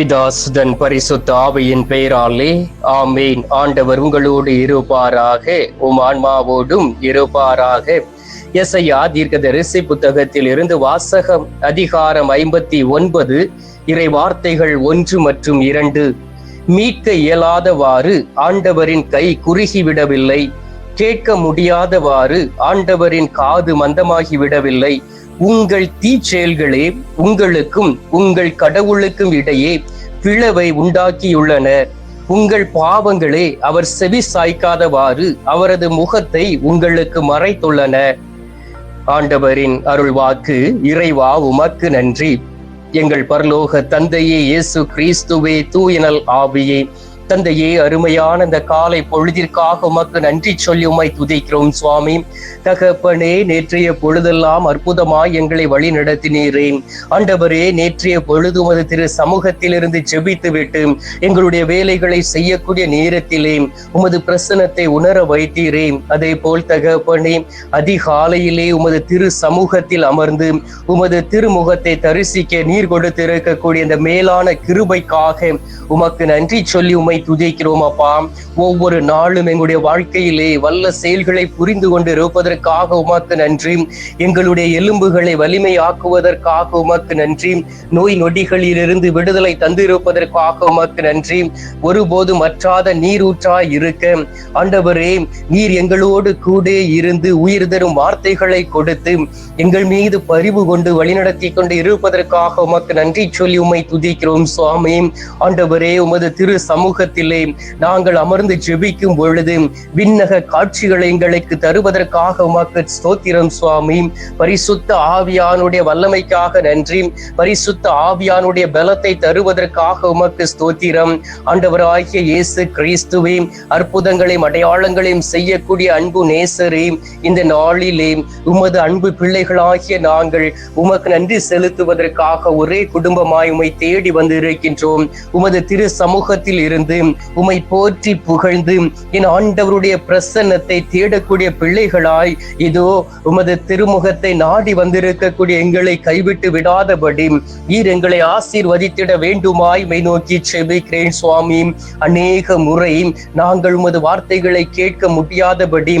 பிதாசுதன் பரிசுத்த ஆவியின் பெயராலே ஆமேன். ஆண்டவர் உங்களோடு இருப்பாராக உம் ஆன்மாவோடும் இருப்பாராக. எஸ்ஐயா தீர்க்கதரிசி புத்தகத்தில் இருந்து வாசகம் அதிகாரம் ஐம்பத்தி ஒன்பது இறை வார்த்தைகள் ஒன்று மற்றும் இரண்டு. மீட்க இயலாதவாறு ஆண்டவரின் கை குறுகிவிடவில்லை. கேட்க முடியாதவாறு ஆண்டவரின் காது மந்தமாகிவிடவில்லை. உங்கள் தீச்செயல்களே உங்களுக்கும் உங்கள் கடவுளுக்கும் இடையே பிளவை உண்டாக்கியுள்ளன. உங்கள் பாவங்களே அவர் செவி சாய்க்காதவாறு அவரது முகத்தை உங்களுக்கு மறைத்துள்ளன. ஆண்டவரின் அருள்வாக்கு இறைவா உமக்கு நன்றி. எங்கள் பரலோக தந்தையே இயேசு கிறிஸ்துவே தூயனல் ஆவியே. தந்தையே அருமையான இந்த காலை பொழுதிற்காக உமக்கு நன்றி சொல்லி உமை துதிக்கிறோம் சுவாமி. தகப்பனே நேற்றைய பொழுதெல்லாம் அற்புதமாய் எங்களை வழி நடத்தினீரேன் ஆண்டவரே நேற்றைய பொழுது உமது திரு சமூகத்திலிருந்து ஜெபித்து விட்டு எங்களுடைய வேலைகளை செய்யக்கூடிய நேரத்திலே உமது பிரசனத்தை உணர வைத்தீரேன் அதே போல் தகப்பனே அதிகாலையிலே உமது திரு சமூகத்தில் அமர்ந்து உமது திருமுகத்தை தரிசிக்க நீர் கொடுத்திருக்கக்கூடிய இந்த மேலான கிருபைக்காக உமக்கு நன்றி சொல்லி உமை துதிக்கிறோம் அப்பா. ஒவ்வொரு நாளும் எங்களுடைய வாழ்க்கையிலே வல்ல செயல்களை புரிந்து கொண்டு இருப்பதற்காக உமாக்கு நன்றி. எங்களுடைய எலும்புகளை வலிமையாக்குவதற்காக உமக்கு நன்றி. நோய் நொடிகளிலிருந்து விடுதலை தந்திருப்பதற்காக உமக்கு நன்றி. ஒருபோதும் மற்றாத நீரூற்றாய் இருக்க. ஆண்டவரே நீர் எங்களோடு கூட இருந்து உயிர் தரும் வார்த்தைகளை கொடுத்து எங்கள் மீது பரிவு கொண்டு வழிநடத்தி கொண்டு இருப்பதற்காக உமக்கு நன்றி சொல்லி உம்மை துதிக்கிறோம் சுவாமி. ஆண்டவரே உமது திரு சமூகத்திலே நாங்கள் அமர்ந்து ஜெபிக்கும் பொழுது விண்ணக காட்சிகளை எங்களுக்கு தருவதற்காக உமக்கு ஸ்தோத்திரம் சுவாமி. பரிசுத்த ஆவியானுடைய வல்லமைக்காக நன்றி. பரிசுத்த ஆவியானுடைய பலத்தை தருவதற்காக உமக்கு ஸ்தோத்திரம். ஆண்டவராகிய இயேசு கிறிஸ்துவே அற்புதங்களையும் அடையாளங்களையும் செய்யக்கூடிய அன்பு நேசரே இந்த நாளிலே உமது அன்பு பிள்ளைகளாகிய நாங்கள் உமக்கு நன்றி செலுத்துவதற்காக ஒரே குடும்பமாய் உமை தேடி வந்து இருக்கின்றோம் உமது திரு சமூகத்தில் இருந்து உமை போற்றி புகழ்ந்து என் ஆண்டவருடைய பிரசன்னத்தை தேடக்கூடிய பிள்ளைகளாய் இதோ உமது திருமுகத்தை நாடி வந்திருக்கக்கூடிய எங்களை கைவிட்டு விடாதபடி ஈர் எங்களை ஆசீர்வதித்திட வேண்டுமாய் மை நோக்கி செபிக்கிறேன் சுவாமி. அநேக முறை நாங்கள் உமது வார்த்தைகளை கேட்க முடியாதபடி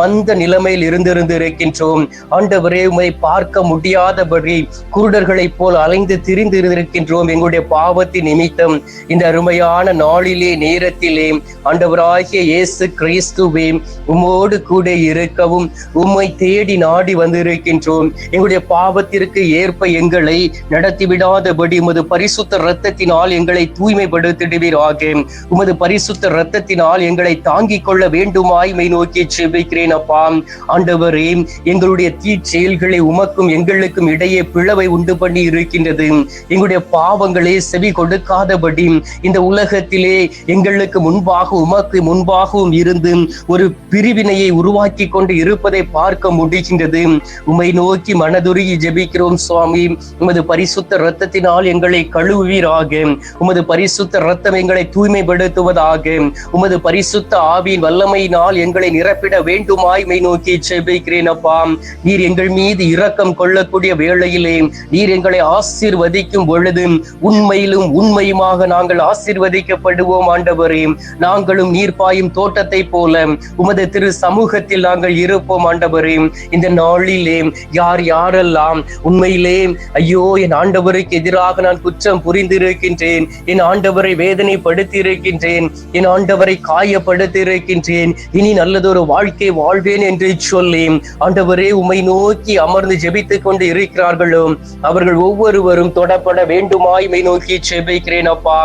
மந்த நிலைமையில் இருந்திருந்து இருக்கின்றோம் ஆண்டவரே உமை பார்க்க முடியாதபடி குருடர்களைப் போல் அலைந்து திரிந்து இருக்கின்றோம் எங்களுடைய பாவத்தின் நிமித்தம். இந்த அருமையான நாளில் நேரத்திலே ஆண்டவராகிய இயேசு கிறிஸ்துவே உம்மோடு கூட இருக்கவும் உம்மை தேடி நாடி வந்திருக்கின்றோம். எங்களுடைய பாவத்திற்கு ஏற்ப எங்களை நடத்திவிடாதபடி உமது பரிசுத்த இரத்தத்தினால் எங்களை தூய்மைப்படுத்திடுவீராக. உமது பரிசுத்த இரத்தத்தினால் எங்களை தாங்கிக் கொள்ள வேண்டுமாய்மை நோக்கி செபிக்கிறேன் அப்பா. ஆண்டவரே எங்களுடைய தீ செயல்களை உமக்கும் எங்களுக்கும் இடையே பிளவை உண்டு பண்ணி இருக்கின்றது. எங்களுடைய பாவங்களே செவி கொடுக்காதபடி இந்த உலகத்திலே எங்களுக்கு முன்பாக உமக்கு முன்பாகவும் இருந்து ஒரு பிரிவினையை உருவாக்கி கொண்டு இருப்பதை பார்க்க முடிகின்றது. உமை நோக்கி மனதுருகி ஜெபிக்கிறோம் சுவாமி. உமது பரிசுத்த இரத்தத்தினால் எங்களை கழுவுவீராக. உமது பரிசுத்த இரத்தம் எங்களை தூய்மைப்படுத்துவதாக. உமது பரிசுத்த ஆவியின் வல்லமையினால் எங்களை நிரப்பிட வேண்டுமாய் மை நோக்கி ஜெபிக்கிறேன் அப்பா. நீர் எங்கள் மீது இரக்கம் கொள்ளக்கூடிய வேளையிலே நீர் எங்களை ஆசீர்வதிக்கும் பொழுது உண்மையிலும் உண்மையுமாக நாங்கள் ஆசீர்வதிக்கப்படுவோம். ஆண்டவரே. நாங்களும் நீர் பாயும் தோட்டத்தை போல உமது திரு சமூகத்தில் நாங்கள் இருப்போம் ஆண்டவரே. இந்த நாளிலே யார் யாரெல்லாம் உண்மையிலே ஐயோ என் ஆண்டவருக்கு எதிராக நான் குற்றம் புரிந்திருக்கின்றேன். என் ஆண்டவரை வேதனைப்படுத்தி இருக்கின்றேன் என் ஆண்டவரை காயப்படுத்தி இருக்கின்றேன் இனி நல்லதொரு வாழ்க்கை வாழ்வேன் என்று சொல்லி ஆண்டவரே உமை நோக்கி அமர்ந்து ஜெபித்துக் கொண்டு இருக்கிறார்களோ. அவர்கள் ஒவ்வொருவரும் தொடப்பட வேண்டுமாய் மை நோக்கி ஜெபிக்கிறேன் அப்பா.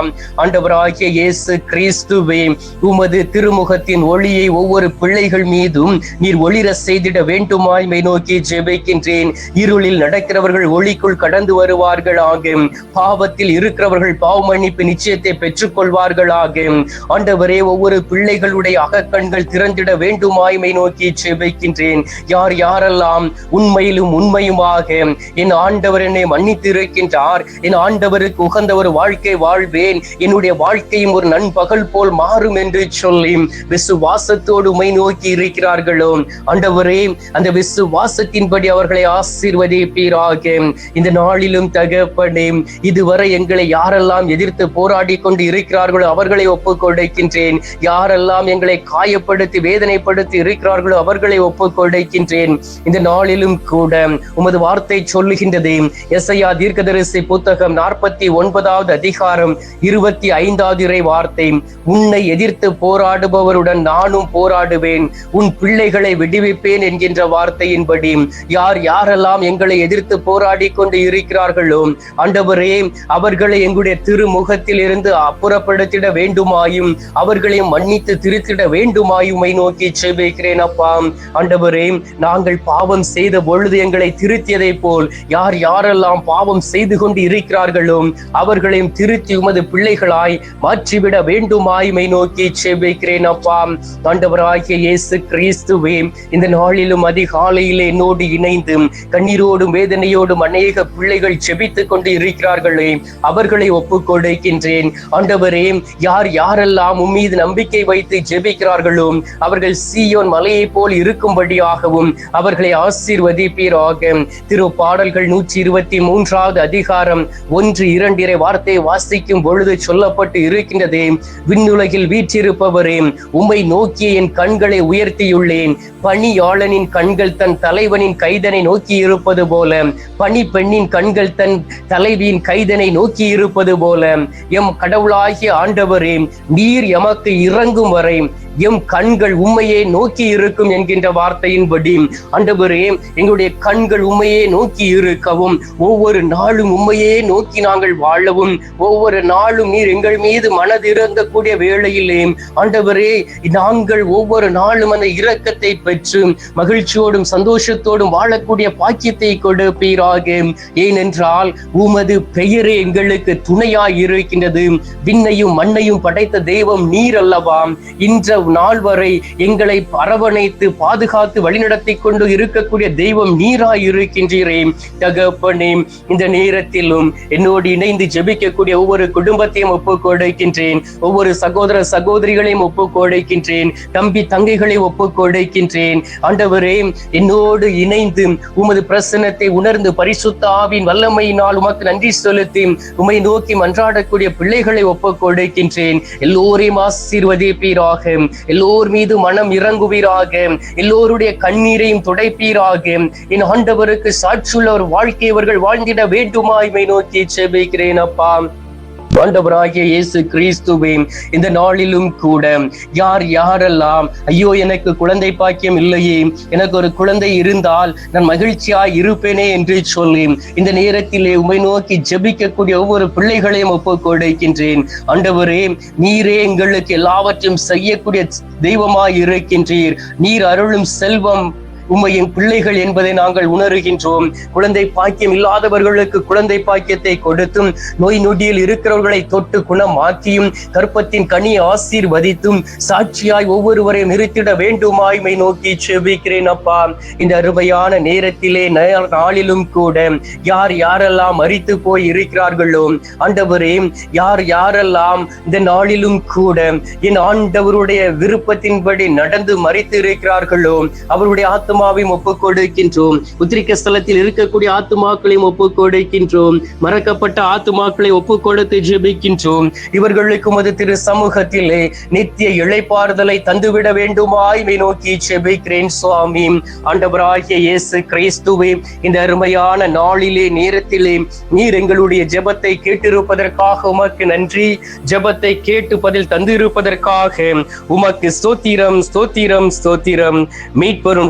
ஆண்டவராகிய இயேசு இயேசு கிறிஸ்துவே உமது திருமுகத்தின் ஒளியை ஒவ்வொரு பிள்ளைகள் மீதும் நீர் ஒளிர செய்திட வேண்டுமாய் மை நோக்கி ஜெபிக்கின்றேன். இருளில் நடக்கிறவர்கள் ஒளிக்குள் கடந்து வருவார்களாக. பாவத்தில் இருக்கிறவர்கள் பாவமன்னிப்பு நிச்சயத்தை பெற்றுக் கொள்வார்களாக ஆண்டவரே ஒவ்வொரு பிள்ளைகளுடைய அகக்கண்கள் திறந்திட வேண்டுமாய் மை நோக்கி ஜெபிக்கின்றேன். யார் யாரெல்லாம் உண்மையிலும் உண்மையுமாக என் ஆண்டவர் என்னை மன்னித்து இருக்கின்றார் என் ஆண்டவருக்கு உகந்த ஒரு வாழ்க்கை வாழ்வேன் என்னுடைய வாழ்க்கையும் ஒரு நண்பகல் போல் மாறும் என்று சொல்லி விசுவாசத்தோடு உமை நோக்கி இருக்கிறார்களோ. ஆண்டவரே அந்த விசுவாசத்தின்படி அவர்களை ஆசீர்வதிப்பீராக இந்த நாளிலும் தகப்பனே இதுவரை எங்களை யாரெல்லாம் எதிர்த்து போராடி கொண்டு இருக்கிறார்களோ அவர்களை ஒப்புக் கொடுக்கின்றேன் யாரெல்லாம் எங்களை காயப்படுத்தி வேதனைப்படுத்தி இருக்கிறார்களோ அவர்களை ஒப்புக் கொடுக்கின்றேன் இந்த நாளிலும் கூட உமது வார்த்தை சொல்லுகின்றது. எஸ்ஐயா தீர்க்கதரிசி புத்தகம் நாற்பத்தி ஒன்பதாவது அதிகாரம் இருபத்தி ஐந்தாவது இறை வார்த்தை உன்னை எதிர்த்து போராடுபவருடன் நானும் போராடுவேன். உன் பிள்ளைகளை விடுவிப்பேன் என்கின்ற வார்த்தையின்படி யார் யாரெல்லாம் எங்களை எதிர்த்து போராடி கொண்டு இருக்கிறார்களோ ஆண்டவரே அவர்களை எங்களுடைய திருமுகத்தில் இருந்து அப்புறப்படுத்திட வேண்டுமாயும் அவர்களை மன்னித்து திருத்திட வேண்டுமாயுமை நோக்கி செபிக்கிறேன் அப்பா. ஆண்டவரே நாங்கள் பாவம் செய்த பொழுது எங்களை திருத்தியதை போல் யார் யாரெல்லாம் பாவம் செய்து கொண்டு இருக்கிறார்களோ அவர்களையும் திருத்தி உமது பிள்ளைகளாய் மாற்றிவிட விட வேண்டுமாயுமை நோக்கி செபிக்கிறேன் அப்பா. ஆண்டவராகிய இயேசு கிறிஸ்துவே இந்த நாளிலும் அதிகாலையிலே என்னோடு இணைந்து கண்ணீரோடும் வேதனையோடும் அநேக பிள்ளைகள் செபித்துக் கொண்டு இருக்கிறார்களே அவர்களை ஒப்புக் கொடுக்கின்றேன். ஆண்டவரே யார் யாரெல்லாம் உம்மீது நம்பிக்கை வைத்து ஜெபிக்கிறார்களோ அவர்கள் சீயோன் மலையை போல் இருக்கும்படியாகவும் அவர்களை ஆசீர்வதிப்பீராக. திரு பாடல்கள் நூற்றி இருபத்தி மூன்றாவது அதிகாரம் ஒன்று இரண்டிரை வார்த்தை வாசிக்கும் பொழுது சொல்லப்பட்டு இருக்கின்றது விண்ணுலகில் வீற்றிருப்பவரே உம்மை நோக்கிய என் கண்களை உயர்த்தியுள்ளேன். பணியாளனின் கண்கள் தன் தலைவனின் கைதனை நோக்கி இருப்பது போல பணி பெண்ணின் கண்கள் தன் தலைவியின் கைதனை நோக்கி இருப்பது போல எம் கடவுளாகிய ஆண்டவரே நீர் எமக்கு இறங்கும் வரை எம் கண்கள் உண்மையே நோக்கி இருக்கும் என்கின்ற வார்த்தையின்படி ஆண்டவரே எங்களுடைய கண்கள் உண்மையே நோக்கி இருக்கவும் ஒவ்வொரு நாளும் உண்மையே நோக்கி நாங்கள் வாழவும் ஒவ்வொரு நாளும் நீர் எங்கள் மீது மனதிறங்கக்கூடிய வேளையிலே ஆண்டவரே நாங்கள் ஒவ்வொரு நாளும் அந்த இரக்கத்தை பெற்று மகிழ்ச்சியோடும் சந்தோஷத்தோடும் வாழக்கூடிய பாக்கியத்தை கொடுப்பீராக. ஏனென்றால் உமது பெயரே எங்களுக்கு துணையாய் இருக்கின்றது விண்ணையும் மண்ணையும் படைத்த தெய்வம் நீர் அல்லவாம் இன்ற நாள் வரை எங்களை அரவணைத்து பாதுகாத்து வழிநடத்தி கொண்டு இருக்கக்கூடிய தெய்வம் நீராய் இருக்கின்றீரே தகப்பனே இந்த நேரத்திலும் என்னோடு இணைந்து ஜெபிக்கக்கூடிய ஒவ்வொரு குடும்பத்தையும் ஒப்பு கொடுக்கின்றேன் ஒவ்வொரு சகோதர சகோதரிகளையும் ஒப்பு கொடுக்கின்றேன் தம்பி தங்கைகளை ஒப்பு கொடுக்கின்றேன் ஆண்டவரே என்னோடு இணைந்து உமது பிரசன்னத்தை உணர்ந்து பரிசுத்த ஆவின் வல்லமையினால் உமக்கு நன்றி செலுத்தி உமை நோக்கி மன்றாடக்கூடிய பிள்ளைகளை ஒப்பு கொடுக்கின்றேன் எல்லோரையும் ஆசீர்வதிப்பீராக. எல்லோர் மீது மனம் இறங்குவீராக. எல்லோருடைய கண்ணீரையும் துடைப்பீராக. என் ஆண்டவருக்கு சாட்சியுள்ள ஒரு வாழ்க்கை இவர்கள் வாழ்ந்திட வேண்டுமாய்மை நோக்கி செபிக்கிறேன் அப்பா. ஆண்டவராகிய இயேசு கிறிஸ்துவே இந்த நாளிலும் கூட யார் யாரெல்லாம் ஐயோ எனக்கு குழந்தை பாக்கியம் இல்லையே எனக்கு ஒரு குழந்தை இருந்தால் நான் மகிழ்ச்சியாய் இருப்பேனே என்று சொல்லி இந்த நேரத்திலே உமை நோக்கி ஜெபிக்கக்கூடிய ஒவ்வொரு பிள்ளைகளையும் ஒப்பு கொடுக்கின்றேன். ஆண்டவரே நீரே எங்களுக்கு எல்லாவற்றையும் செய்யக்கூடிய தெய்வமாய் இருக்கின்றீர். நீர் அருளும் செல்வம் உம்மையின் பிள்ளைகள் என்பதை நாங்கள் உணர்கின்றோம். குழந்தை பாக்கியம் இல்லாதவர்களுக்கு குழந்தை பாக்கியத்தை கொடுத்தும் நோய் நொடியில் இருக்கிறவர்களை தொட்டு குணமாக்கியும் கற்பத்தின் கனி ஆசீர்வதித்தும் சாட்சியாய் ஒவ்வொருவரையும் நிறுத்திட வேண்டுமாய்மை நோக்கி செபிக்கிறேன் அப்பா. இந்த அருமையான நேரத்திலே நாளிலும் கூட யார் யாரெல்லாம் மறித்து போய் இருக்கிறார்களோ ஆண்டவரே யார் யாரெல்லாம் இந்த நாளிலும் கூட என் ஆண்டவருடைய விருப்பத்தின்படி நடந்து மறித்து இருக்கிறார்களோ அவருடைய ஆத்மாவையும் ஒப்புக் கொடுக்கின்றோம் உத்திரிக்க ஸ்தலத்தில் இருக்கக்கூடிய ஆத்மாக்களையும் ஒப்புக் கொடுக்கின்றோம் மறக்கப்பட்ட ஆத்மாக்களை ஒப்புக் கொடுத்து ஜெபிக்கின்றோம். இவர்களுக்கு உமது திரு சமூகத்திலே நித்திய இழைப்பாறுதலை தந்துவிட வேண்டுமாய்மை நோக்கி ஜெபிக்கிறேன் சுவாமி. ஆண்டவராகிய இயேசு கிறிஸ்துவே இந்த அருமையான நாளிலே நேரத்திலே நீர் எங்களுடைய ஜெபத்தை கேட்டிருப்பதற்காக உமக்கு நன்றி. ஜெபத்தை கேட்டு பதில் தந்திருப்பதற்காக உமக்கு ஸ்தோத்திரம் ஸ்தோத்திரம் ஸ்தோத்திரம். மீட்பெரும்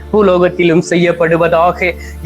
பூலோகத்திலும் செய்யப்படுவதாக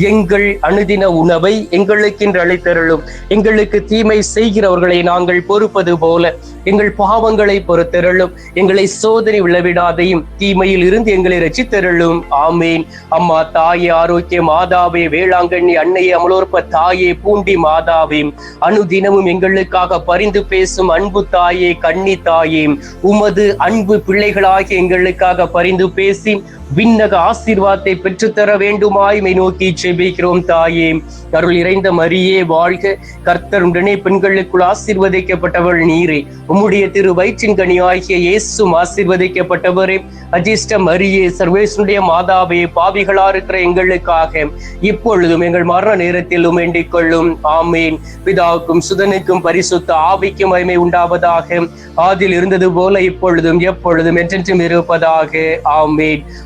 எங்கள் அணுதின உணவை எங்களுக்கென்று அளித்தருளும். எங்களுக்கு தீமை செய்கிறவர்களை நாங்கள் பொறுப்பது போல எங்கள் பாவங்களை பொறுத்தருளும். எங்களை சோதனை விளவிடாதையும் தீமையில் இருந்து எங்களை ரசித்தருளும் ஆமேன். அம்மா தாயே ஆரோக்கிய மாதாவே வேளாங்கண்ணி அன்னையே அமலோற்ப தாயே பூண்டி மாதாவே அணுதினமும் எங்களுக்காக பரிந்து பேசும் அன்பு தாயே கன்னி தாயே உமது அன்பு பிள்ளைகளாகி எங்களுக்காக பரிந்து பேசி விண்ணக ஆசீர்வாதத்தை பெற்றுத்தர வேண்டுமாய் மை நோக்கி செபிக்கிறோம் தாயே. அருள் இறைந்த மரியே வாழ்க. கர்த்தர் உடனே பெண்களுக்குள் ஆசீர்வதிக்கப்பட்டவள் நீரே. உம்முடைய திரு வயிற்றின் கனி ஆகிய இயேசும் ஆசீர்வதிக்கப்பட்டவரே. அஜிஷ்ட மரியே சர்வேசனுடைய மாதாவே பாவிகளா இருக்கிற எங்களுக்காக இப்பொழுதும் எங்கள் மரண நேரத்திலும் வேண்டிக் கொள்ளும். ஆமேன். பிதாவுக்கும் சுதனுக்கும் பரிசுத்த ஆவிக்கும் மகிமை உண்டாவதாக. ஆதில் இருந்தது போல இப்பொழுதும் எப்பொழுதும் என்றென்றும் இருப்பதாக. ஆமேன்.